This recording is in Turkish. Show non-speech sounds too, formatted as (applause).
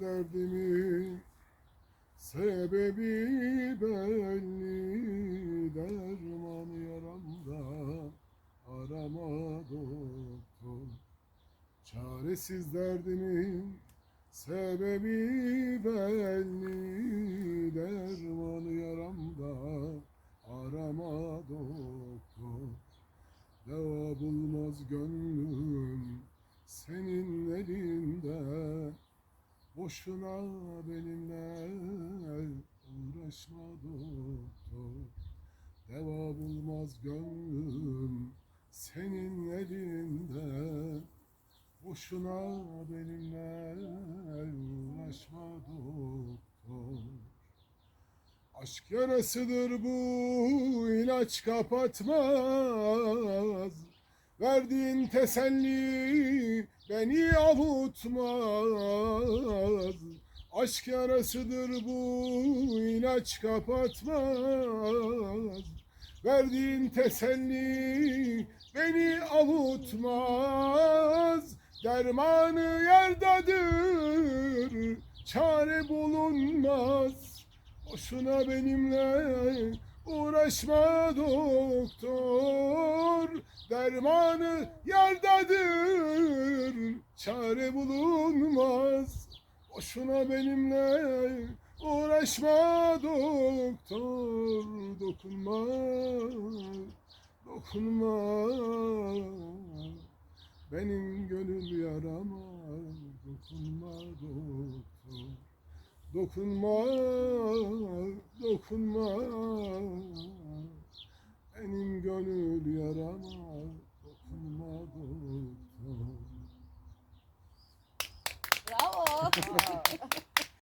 derdimin sebebi belli derman yaramda arama doktor. Çaresiz derdimin sebebi belli derman yaramda arama doktor. Deva bulmaz gönlüm senin elinde Boşuna benimle uğraşma doktor. Deva bulmaz gönlüm senin elinde Boşuna benimle uğraşma doktor. Aşk yarasıdır bu ilaç kapatmaz. Verdiğin teselli beni avutmaz. Aşk yarasıdır bu ilaç kapatmaz. Verdiğin teselli beni avutmaz. Dermanı yerdedir çare bulunmaz. Boşuna benimle uğraşma doktor. Dermanı yerdedir Çare bulunmaz. Boşuna benimle uğraşma doktor. Dokunma Dokunma. Benim gönül yarama Dokunma doktor. Dokunma, dokunma. Benim gönül yarama Thank (laughs) you.